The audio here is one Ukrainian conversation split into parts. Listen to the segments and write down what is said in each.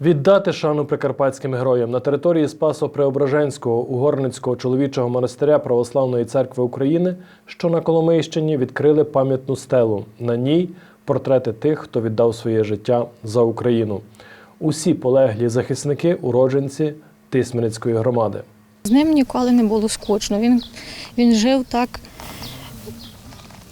Віддати шану прикарпатським героям на території Спасо-Преображенського угорницького чоловічого монастиря Православної церкви України, що на Коломийщині, відкрили пам'ятну стелу. На ній портрети тих, хто віддав своє життя за Україну. Усі полеглі захисники уродженці Тисменецької громади. З ним ніколи не було скучно. Він, він жив так,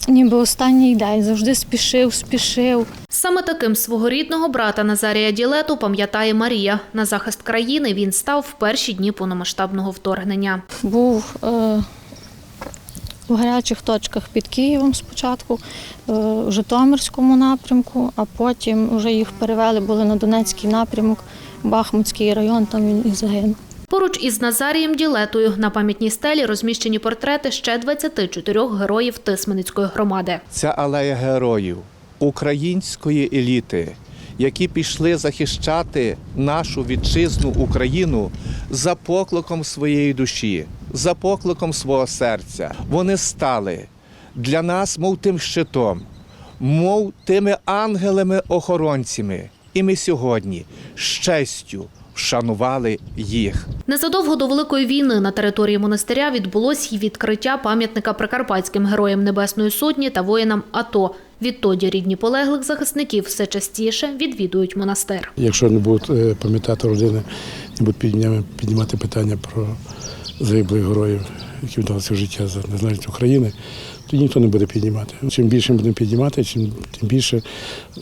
ніби останній день, завжди спішив, спішив. Саме таким свого рідного брата Назарія Ділету пам'ятає Марія. На захист країни він став в перші дні повномасштабного вторгнення. Був е, в гарячих точках під Києвом спочатку, е, в Житомирському напрямку, а потім вже їх перевели, були на Донецький напрямок, Бахмутський район, там він і загинув. Поруч із Назарієм Ділетою на пам'ятній стелі розміщені портрети ще 24 героїв Тисменицької громади. Це алея героїв української еліти, які пішли захищати нашу вітчизну Україну за покликом своєї душі, за покликом свого серця. Вони стали для нас, мов тим щитом, мов тими ангелами-охоронцями. І ми сьогодні з честю вшанували їх. Незадовго до Великої війни на території монастиря відбулось й відкриття пам'ятника прикарпатським героям Небесної Сотні та воїнам АТО. Відтоді рідні полеглих захисників все частіше відвідують монастир. Якщо не будуть е, пам'ятати родини, не будуть піднімати питання про загиблих героїв, які вдалося в життя за незалежність України, то ніхто не буде піднімати. Чим більше ми будемо піднімати, чим тим більше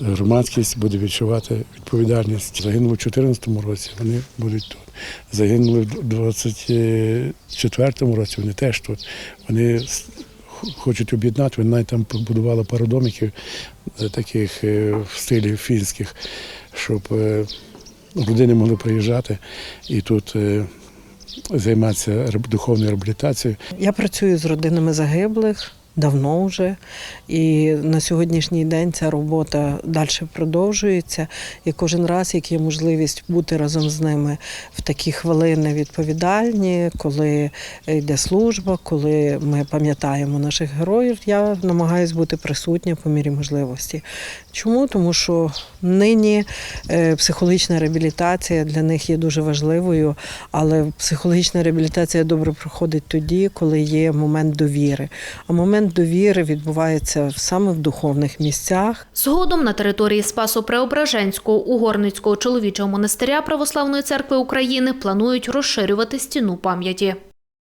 громадськість буде відчувати відповідальність. Загинули в 2014 році, вони будуть тут. Загинули в 2024 році, вони теж тут. Вони хочуть об'єднати, вони навіть там побудували пару домиків е, таких е, в стилі фінських, щоб е, родини могли приїжджати і тут е, займатися духовною реабілітацією. Я працюю з родинами загиблих давно вже, і на сьогоднішній день ця робота далі продовжується. І кожен раз, як є можливість бути разом з ними в такі хвилини відповідальні, коли йде служба, коли ми пам'ятаємо наших героїв, я намагаюся бути присутня по мірі можливості. Чому? Тому що нині е, психологічна реабілітація для них є дуже важливою, але психологічна реабілітація добре проходить тоді, коли є момент довіри. А момент довіри відбувається саме в духовних місцях. Згодом на території Спасо-Преображенського угорницького чоловічого монастиря Православної церкви України планують розширювати стіну пам'яті.